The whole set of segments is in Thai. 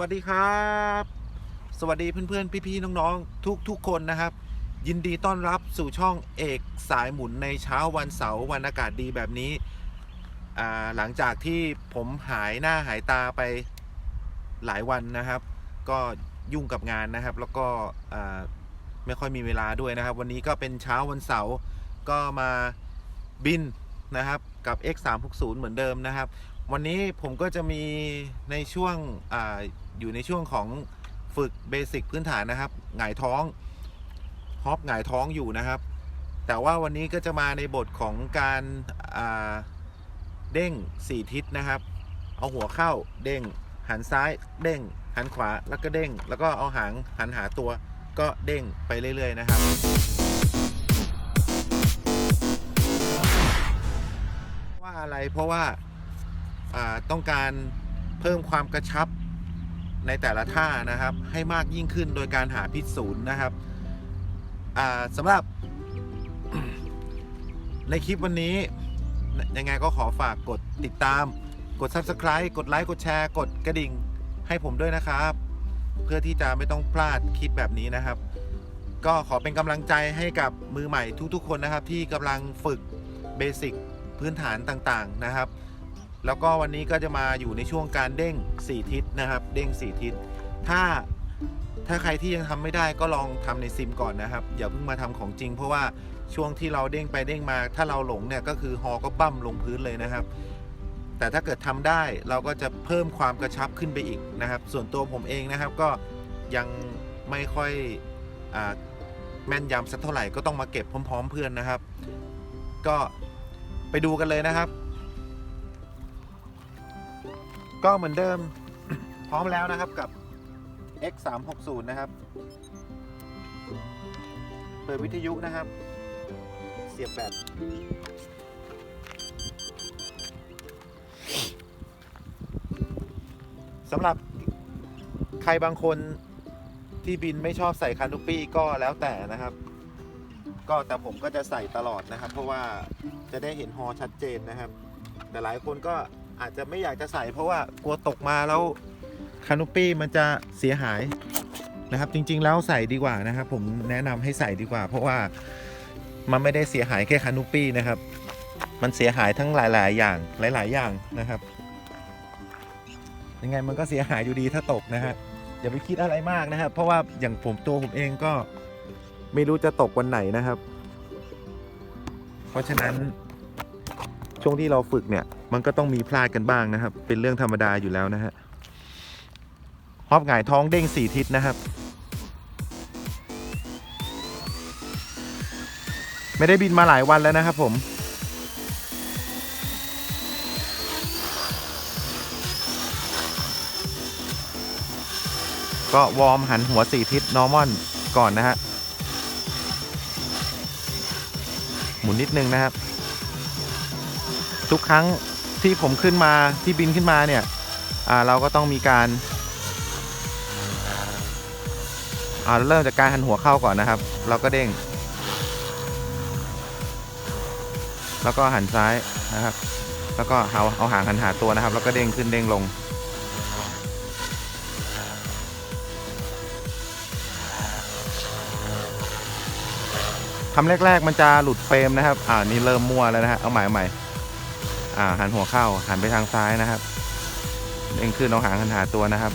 วัสดีครับ สวัสดีเพื่อนๆ พี่ๆ น้องๆ ทุกๆคนนะครับ ยินดีต้อนรับสู่ช่องเอกสายหมุนในเช้าวันเสาร์วันอากาศดีแบบนี้ หลังจากที่ผมหายหน้าหายตาไปหลายวันนะครับ ก็ยุ่งกับงานนะครับ แล้วก็ไม่ค่อยมีเวลาด้วยนะครับ วันนี้ก็เป็นเช้าวันเสาร์ก็มาบินนะครับกับ X 3 6 0 เหมือนเดิมนะครับ วันนี้ผมก็จะมีในช่วง อยู่ในช่วงของฝึกเบสิกพื้นฐานนะครับหงายท้องฮอปหงายท้องอยู่นะครับ แต่ว่าวันนี้ก็จะมาในบทของการาเด้ง 4 ทิศนะครับ เอาหัวเข้าเด้ง หันซ้ายเด้ง หันขวาแล้วก็เด้ง แล้วก็เอาหางหันหาตัวก็เด้งไปเรื่อย ๆ นะครับ ว่าอะไรเพราะว่าอ่าต้องการเพิ่มความกระชับ ในแต่ละท่านะครับ ให้มากยิ่งขึ้นโดยการหาพิษศูนย์นะครับสำหรับ ในคลิปวันนี้ยังไงก็ขอฝากกดติดตาม กด Subscribe กดไลค์กดแชร์ กดกระดิ่งให้ผมด้วยนะครับ เพื่อที่จะไม่ต้องพลาดคลิปแบบนี้นะครับ ก็ขอเป็นกำลังใจให้กับมือใหม่ทุกๆ คนนะครับ ที่กำลังฝึกเบสิกพื้นฐานต่างๆนะครับ แล้วก็วันนี้ก็จะมาอยู่ในช่วงการเด้ง 4 ทิศนะครับ เด้ง 4 ทิศ ถ้าถ้าใครที่ยังทำไม่ได้ก็ลองทำในซิมก่อนนะครับ อย่าเพิ่งมาทำของจริง เพราะว่าช่วงที่เราเด้งไปเด้งมา ถ้าเราหลงเนี่ยก็คือฮอก็ปั้มลงพื้นเลยนะครับ แต่ถ้าเกิดทำได้เราก็จะเพิ่มความกระชับขึ้นไปอีกนะครับ ส่วนตัวผมเองนะครับก็ยังไม่ค่อยอแม่นยำสักเท่าไหร่ก็ต้องมาเก็บพร้อม ๆ เพื่อนนะครับ ก็ไปดูกันเลยนะครับ ก็เหมือนเดิม พร้อมแล้วนะครับกับ X 3 6 0นะครับ เปิดวิทยุนะครับ เสียบแบตสำหรับใครบางคนที่บินไม่ชอบใส่คานุปี้ก็แล้วแต่นะครับ ก็แต่ผมก็จะใส่ตลอดนะครับ เพราะว่าจะได้เห็นฮอชัดเจนนะครับ แต่หลายคนก็ อาจจะไม่อยากจะใส่เพราะว่ากลัวตกมาแล้วคานุปี้มันจะเสียหายนะครับ จริง ๆ แล้วใส่ดีกว่านะครับ ผมแนะนำให้ใส่ดีกว่า เพราะว่ามันไม่ได้เสียหายแค่คานุปี้นะครับ มันเสียหายทั้งหลาย ๆ อย่างหลาย ๆ อย่างนะครับ ยังไงมันก็เสียหายอยู่ดีถ้าตกนะฮะอย่าไปคิดอะไรมากนะครับ เพราะว่าอย่างผมตัวผมเองก็ไม่รู้จะตกวันไหนนะครับ เพราะฉะนั้นช่วงที่เราฝึกเนี่ย มันก็ต้องมีพลาดกันบ้างนะครับ เป็นเรื่องธรรมดาอยู่แล้วนะฮะฮอบหงายท้องเด้งสี่ทิศนะครับ ไม่ได้บินมาหลายวันแล้วนะครับผมก็วอร์มหันหัวสี่ทิศนอร์มอนก่อนนะฮะ หมุนนิดนึงนะครับ ทุกครั้ง ที่ผมขึ้นมาที่บินขึ้นมาเนี่ยเราก็ต้องมีการอ่าเริ่มจากการหันหัวเข้าก่อนนะครับ เราก็เด้ง แล้วก็หันซ้ายนะครับ แล้วก็เอาเอาหางหันหาตัวนะครับ แล้วก็เด้งขึ้นเด้งลง ทำแรก ๆ มันจะหลุดเฟรมนะครับ อ่านี่เริ่มมั่วแล้วนะฮะ เอาใหม่เอาใหม่ อ่าหันหัวเข้าหันไปทางซ้ายนะครับเองขึ้นเอาหางหันหาตัวนะครับ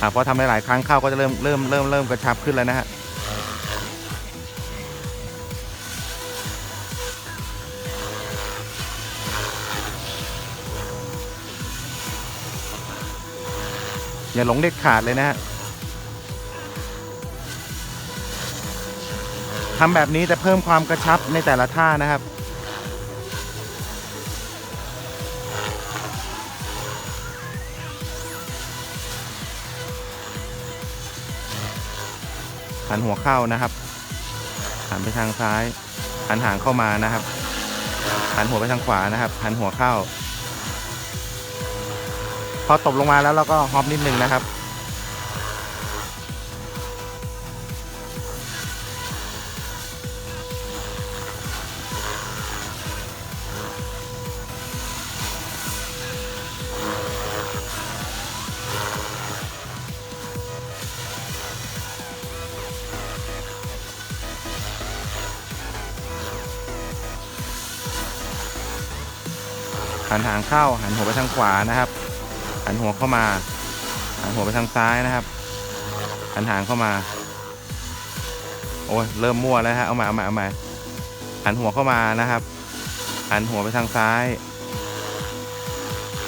อ่าพอทำหลายๆครั้งเข้าก็จะเริ่มเริ่มเริ่มเริ่มกระชับขึ้นแล้วนะฮะ อย่าหลงเด็ดขาดเลยนะฮะทำแบบนี้จะเพิ่มความกระชับในแต่ละท่านะครับหันหัวเข้านะครับ หันไปทางซ้าย หันหางเข้ามานะครับ หันหัวไปทางขวานะครับ หันหัวเข้า อตบลงมาแล้วเราก็ฮอปนิดนึงนะครับหันทางเข้าหันหัวไปทางขวานะครับ หันหัวเข้ามา หันหัวไปทางซ้ายนะครับ หันหางเข้ามา โอ้ยเริ่มมั่วแล้วฮะ เอาใหม่เอาใหม่เอาใหม่หันหัวเข้ามานะครับ หันหัวไปทางซ้าย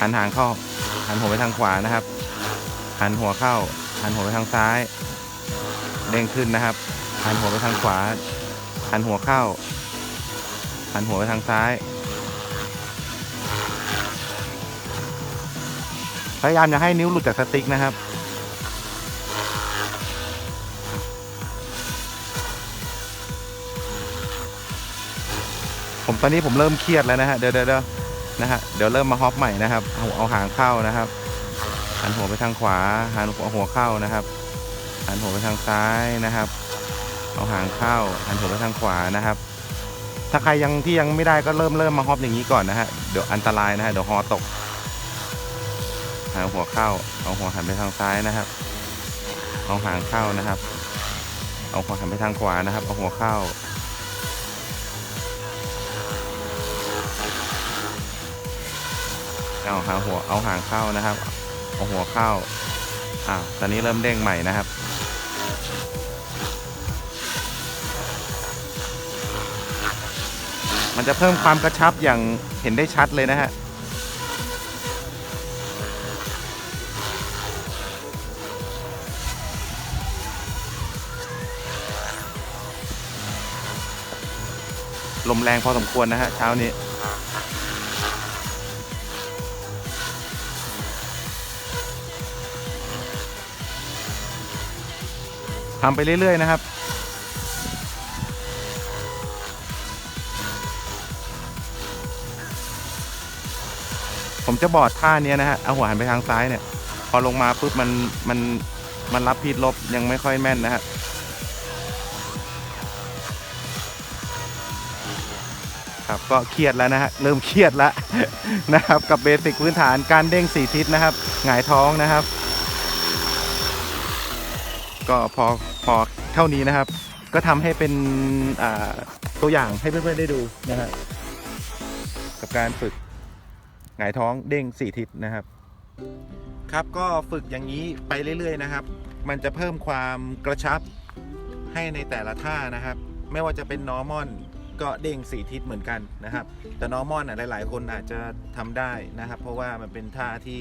หันหางเข้า หันหัวไปทางขวานะครับ หันหัวเข้า หันหัวไปทางซ้าย เด้งขึ้นนะครับ หันหัวไปทางขวา หันหัวเข้า หันหัวไปทางซ้าย พยายามอย่าให้นิ้วหลุดจากสติ๊กนะครับ ผมตอนนี้ผมเริ่มเครียดแล้วนะฮะเดี๋ยวเดี๋ยวเดี๋ยวนะฮะเดี๋ยวเริ่มมาฮอปใหม่นะครับ เอาเอาหางเข้านะครับ หันหัวไปทางขวาหันหัวหัวเข้านะครับหันหัวไปทางซ้ายนะครับ เอาหางเข้าหันหัวไปทางขวานะครับ ถ้าใครยังที่ยังไม่ได้ก็เริ่มเริ่มมาฮอปอย่างนี้ก่อนนะฮะเดี๋ยวอันตรายนะฮะเดี๋ยวฮอตก หางหัวเข้า เอาหัวหันไปทางซ้ายนะครับ เอาหางเข้านะครับ เอาหัวหันไปทางขวานะครับ เอาหัวเข้า เอาหางหัว เอาหางเข้านะครับ เอาหัวเข้า อ่าตอนนี้เริ่มเด้งใหม่นะครับมันจะเพิ่มความกระชับอย่างเห็นได้ชัดเลยนะฮะ ลมแรงพอสมควรนะฮะเช้านี้ ทำไปเรื่อย ๆ นะครับผมจะบอดท่าเนี้ยนะฮะ เอาหัวหันไปทางซ้ายเนี่ย พอลงมาปุ๊บมันมันมันรับพิษลบยังไม่ค่อยแม่นนะฮะ ครับก็เครียดแล้วนะฮะเริ่มเครียดแล้วนะครับกับเบสิกพื้นฐานการเด้งสี่ทิศนะครับหงายท้องนะครับ ก็พอพอเท่านี้นะครับ ก็ทำให้เป็นตัวอย่างให้เพื่อนๆได้ดูนะฮะกับการฝึกหงายท้องเด้งสี่ทิศนะครับ ครับก็ฝึกอย่างนี้ไปเรื่อยๆนะครับ มันจะเพิ่มความกระชับให้ในแต่ละท่านะครับ ไม่ว่าจะเป็น normal ก็เด้งสี่ทิศเหมือนกันนะครับ แต่ normal อะหลาย ๆ คนอาจจะทำได้นะครับ เพราะว่ามันเป็นท่าที่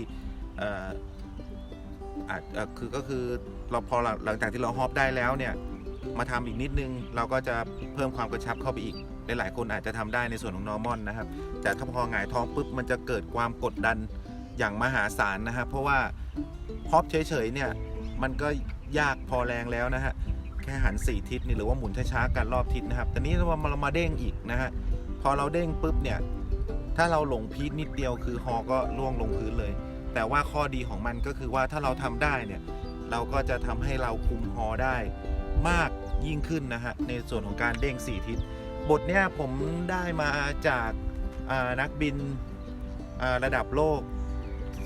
อาจคือก็คือเราพอหลังจากที่เราฮอปได้แล้วเนี่ยมาทำอีกนิดนึง เราก็จะเพิ่มความกระชับเข้าไปอีกหลายๆคนอาจจะทำได้ในส่วนของ normal นะครับ แต่ถ้าพอหงายท้องปุ๊บมันจะเกิดความกดดันอย่างมหาศาลนะครับเพราะว่าฮอปเฉยๆเนี่ยมันก็ยากพอแรงแล้วนะฮะ แค่หันสี่ทิศนี่หรือว่าหมุนช้าๆกันรอบทิศนะครับ แต่นี้เรามาเรามาเด้งอีกนะฮะ พอเราเด้งปุ๊บเนี่ย ถ้าเราหลงพีทนิดเดียวคือฮอก็ล่วงลงพื้นเลย แต่ว่าข้อดีของมันก็คือว่าถ้าเราทำได้เนี่ย เราก็จะทำให้เราคุมฮอได้มากยิ่งขึ้นนะฮะ ในส่วนของการเด้งสี่ทิศ บทเนี่ยผมได้มาจากานักบินระดับโลก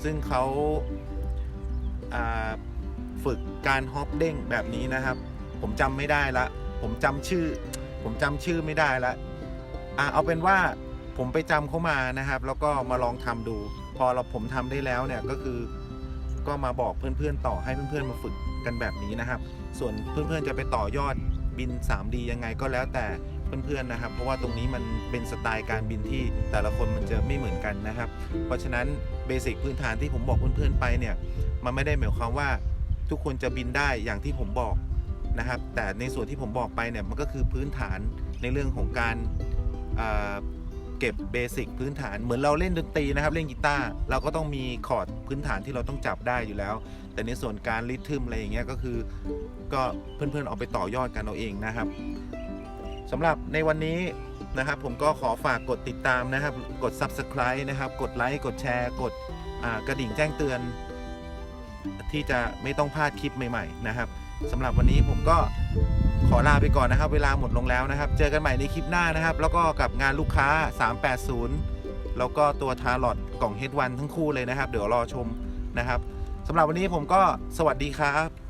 ซึ่งเขาาฝึกการฮอปเด้งแบบนี้นะครับ ผมจำไม่ได้ละ ผมจำชื่อ ผมจำชื่อไม่ได้ละอะเอาเป็นว่าผมไปจำเขามานะครับ แล้วก็มาลองทำดู พอเราผมทำได้แล้วเนี่ยก็คือ ก็มาบอกเพื่อนๆต่อให้เพื่อนๆมาฝึกกันแบบนี้นะครับ ส่วนเพื่อนๆจะไปต่อยอดบิน 3D ยังไงก็แล้วแต่เพื่อนๆนะครับ เพราะว่าตรงนี้มันเป็นสไตล์การบินที่แต่ละคนมันจะไม่เหมือนกันนะครับ เพราะฉะนั้นเบสิกพื้นฐานที่ผมบอกเพื่อนๆไปเนี่ย มันไม่ได้หมายความว่าทุกคนจะบินได้อย่างที่ผมบอก นะครับ แต่ในส่วนที่ผมบอกไปเนี่ยมันก็คือพื้นฐานในเรื่องของการอ่าเก็บเบสิกพื้นฐานเหมือนเราเล่นดนตรีนะครับ เล่นกีตาร์เราก็ต้องมีคอร์ดพื้นฐานที่เราต้องจับได้อยู่แล้ว แต่ในส่วนการริทึมอะไรอย่างเงี้ยก็คือก็เพื่อนๆเอาไปต่อยอดกันเอาเองนะครับสำหรับในวันนี้นะครับผมก็ขอฝากกดติดตามนะครับ กด Subscribe นะครับ กดไลค์กดแชร์ กดกระดิ่งแจ้งเตือน ที่จะไม่ต้องพลาดคลิปใหม่ ๆ นะครับ สำหรับวันนี้ผมก็ขอลาไปก่อนนะครับ เวลาหมดลงแล้วนะครับ เจอกันใหม่ในคลิปหน้านะครับ แล้วก็กับงานลูกค้า 380 แล้วก็ตัวทาร์ลอตกล่องเฮดวันทั้งคู่เลยนะครับ เดี๋ยวรอชมนะครับสำหรับวันนี้ผมก็สวัสดีครับ